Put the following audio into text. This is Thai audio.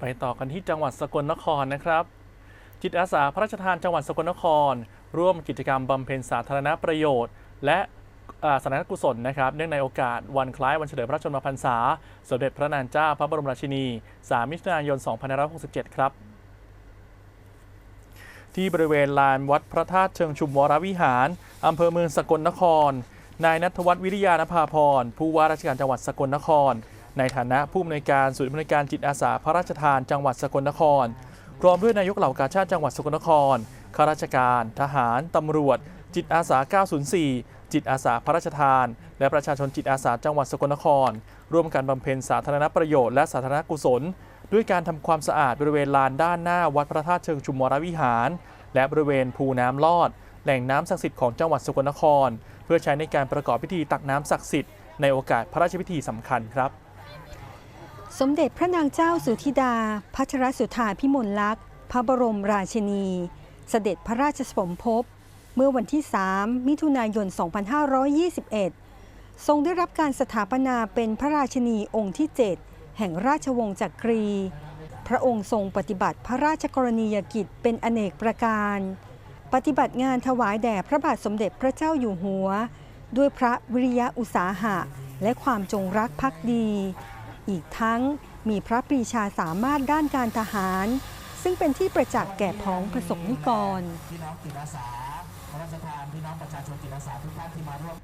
ไปต่อกันที่จังหวัดสกลนครนะครับ จิตอาสาพระราชทานจังหวัดสกลนคร ร่วมกิจกรรมบำเพ็ญสาธารณประโยชน์ และสาธารณกุศลนะครับเนื่องในโอกาสวันคล้ายวันเฉลิมพระชนมพรรษา สมเด็จพระนางเจ้าพระบรมราชินี 3 มิถุนายน 2567 ครับ ที่บริเวณลานวัดพระธาตุเชิงชุมวรวิหารอำเภอเมืองสกลนคร นายนัทวัฒน์วิริยานภาพรผู้ว่าราชการจังหวัดสกลนคร ในฐานะผู้อำนวยการศูนย์อำนการจิตอาสาพระราชทานจังหวัดสกลนครพร้อมด้วยนายกเหล่ากาชาติจังหวัดสกลนครข้าราชการ ทหาร ตำรวจ จิตอาสา 904 จิตอาสาพระราชทาน และประชาชนจิตอาสาจังหวัดสกลนคร ร่วมกันบำเพ็ญสาธารณประโยชน์และสาธารณกุศล ด้วยการทำความสะอาดบริเวณลานด้านหน้าวัดพระธาตุเชิงชุมวรวิหาร และบริเวณภูน้ำลอด แหล่งน้ำศักดิ์สิทธิ์ของจังหวัดสกลนคร เพื่อใช้ในการประกอบพิธีตักน้ำศักดิ์สิทธิ์ในโอกาสพระราชพิธีสำคัญครับ สมเด็จพระนางเจ้าสุธิดา พัชรสุธาพิมลลักษณ์ พระบรมราชินี เสด็จพระราชสมภพ เมื่อวันที่ 3 มิถุนายน 2521 ทรงได้รับการสถาปนาเป็นพระราชินีองค์ที่ 7 แห่งราชวงศ์จักรี พระองค์ทรงปฏิบัติพระราชกรณียกิจเป็นอเนกประการ ปฏิบัติงานถวายแด่พระบาทสมเด็จพระเจ้าอยู่หัว ด้วยพระวิริยะอุตสาหะ และความจงรักภักดี อีกทั้งมีพระปรีชาสามารถด้านการทหาร ซึ่งเป็นที่ประจักษ์แก่พ้องประสบนิกรพี่น้องจิตอาสาพระราชทานพี่น้องประชาชนจิตอาสาทุกท่านที่มาร่วม